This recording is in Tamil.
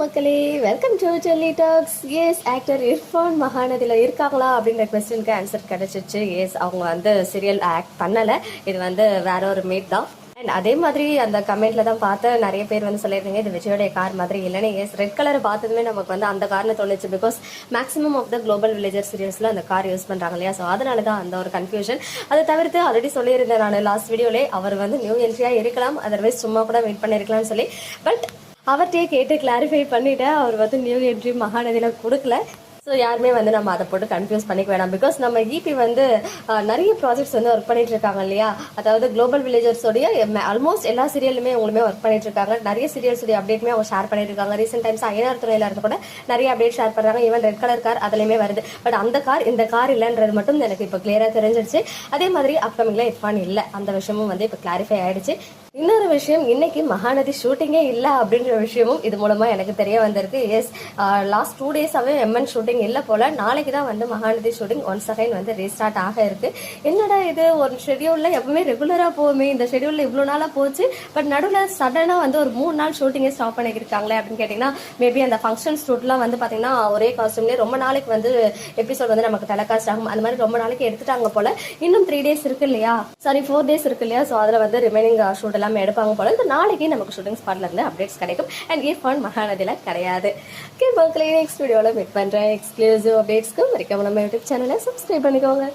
மக்களே welcome to Telly Talks yes actor Irfan மகாநதியில் இருக்காங்களா அப்படின்ற கொஸ்டினுக்கு ஆன்சர் கிடைச்சிச்சு. எஸ் அவங்க வந்து சீரியல் ஆக்ட் பண்ணலை. இது வந்து வேற ஒரு மீட் தான். அண்ட் அதே மாதிரி அந்த கமெண்ட்ல தான் பார்த்து நிறைய பேர் வந்து சொல்லியிருந்தீங்க இது விஜயோடைய கார் மாதிரி இல்லைன்னு. எஸ் ரெட் கலர் பார்த்ததுமே நமக்கு வந்து அந்த கார்னு தோணுச்சு because maximum of the global villager சீரியல்ஸ்ல அந்த கார் யூஸ் பண்றாங்க இல்லையா? ஸோ அதனால தான் அந்த ஒரு கன்ஃபியூஷன் அதை தவிர்த்து ஆல்ரெடி சொல்லியிருந்தேன் நான் லாஸ்ட் வீடியோலே அவர் வந்து நியூ என்ட்ரியா இருக்கலாம் அதர்வைஸ் சும்மா கூட வெயிட் பண்ணிருக்கலாம்னு சொல்லி. பட் அவர்கிட்டயே கேட்டு கிளாரிஃபை பண்ணிவிட்டேன் அவர் வந்து நியூ என்ட்ரி மகாநதியில் கொடுக்கல. ஸோ யாருமே வந்து நம்ம அதை போட்டு கன்ஃபியூஸ் பண்ணிக்க வேணாம். பிகாஸ் நம்ம ஈபி வந்து நிறைய ப்ராஜெக்ட்ஸ் வந்து ஒர்க் பண்ணிட்டு இருக்காங்க இல்லையா? அதாவது குளோபல் வில்லேஜர்ஸோடைய ஆல்மோஸ்ட் எல்லா சீரியலுமே அவங்களுமே ஒர்க் பண்ணிட்டு இருக்காங்க. நிறைய சீரியல்ஸோடைய அப்டேட்டுமே அவங்க ஷேர் பண்ணிட்டு இருக்காங்க. ரீசெண்ட் டைம்ஸ் ஐநார் துறையில இருந்து கூட நிறைய அப்டேட் ஷேர் பண்ணுறாங்க ஈவன் ரெட் கலர் கார் அதுலேயுமே வருது. பட் அந்த கார் இந்த கார் இல்லைன்றது மட்டும் எனக்கு இப்போ கிளியராக தெரிஞ்சிருச்சு. அதே மாதிரி அப்கமிங்கில் இர்ஃபான் இல்லை. அந்த விஷயமும் வந்து இப்போ கிளாரிஃபை ஆயிடுச்சு. இன்னொரு விஷயம் இன்னைக்கு மகாநதி ஷூட்டிங்கே இல்லை அப்படின்ற விஷயமும் இது மூலமா எனக்கு தெரிய வந்திருக்கு. எஸ் லாஸ்ட் டூ டேஸாகவே எம்என் ஷூட்டிங் இல்லை போல. நாளைக்கு தான் வந்து மகாநதி ஷூட்டிங் ஒன்ஸ் அகைன் வந்து ரீஸ்டார்ட் ஆக இருக்கு. என்னடா இது? ஒரு ஷெடியூல்ல எப்பவுமே ரெகுலரா போகுமே. இந்த ஷெடியூல்ல இவ்வளோ நாளாக போச்சு. பட் நடுவில் சடனாக வந்து ஒரு மூணு நாள் ஷூட்டிங்கே ஸ்டாப் பண்ணியிருக்காங்களே அப்படின்னு கேட்டிங்கன்னா மேபி அந்த ஃபங்க்ஷன் ஷூட்லாம் வந்து பார்த்தீங்கன்னா ஒரே காஸ்டியூம்லேயே ரொம்ப நாளைக்கு வந்து எபிசோட் வந்து நமக்கு டெலகாஸ்ட் ஆகும். அந்த மாதிரி ரொம்ப நாளைக்கு எடுத்துட்டாங்க போல. இன்னும் த்ரீ டேஸ் இருக்கு இல்லையா? சாரி ஃபோர் டேஸ் இருக்கு இல்லையா? ஸோ அதில் வந்து ரிமைனிங் ஷூட் எல்லாமே எடுப்பாங்க போல. இந்த நாளைக்கு நமக்கு ஷூட்டிங் ஸ்பாட்ல இருந்து அப்டேட்ஸ் கிடைக்கும். அண்ட் இயர்ஃபான் மகாநதியில் கிடையாது. ஓகே மக்களே நெக்ஸ்ட் வீடியோவில் மீட் பண்ணுறேன் எக்ஸ்க்ளூசிவ் அப்டேட்ஸ்க்கு மறக்காம நம்ம யூடியூப் சேனலை சப்ஸ்கிரைப் பண்ணிக்கோங்க.